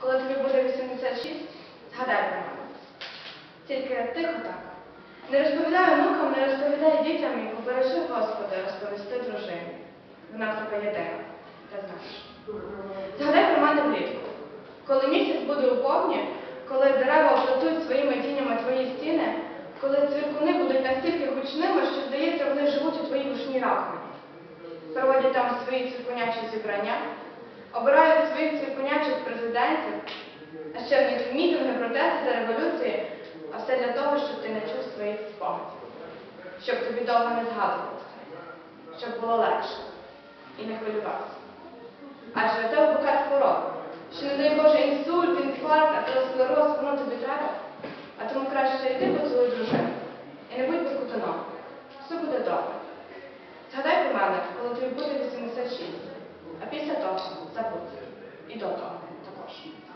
коли тобі буде 86, згадай про мене. Тільки тихо так. Не розповідай онукам, не розповідай дітям і побережи Господа розповісти дружині. Вона в тебе єдина, ти знаєш. Згадай про мене влітку. Коли місяць буде у повні, коли дерева оплетуть своїми тінями твої стіни, коли цвіркуни будуть настільки гучними, що здається, вони живуть у твоїй душній раковині. Проводять там свої цвіркунячі зібрання, обирають своїх цвіркунячих президентів, а ще в мітинги, протести та революції, а все для того, щоб ти не чув своїх спогадів, щоб тобі довго не згадувалося, щоб було легше і не хвилювався. Адже в тебе букет хвороб, що не дай Боже інсульт, інфаркт, атеросклероз, воно тобі треба. А тому краще йди поцілуй дружину. І не будь покутаном. Все буде добре. Згадай про мене, коли тобі буде 86, а після того забудь. І до того. sheep.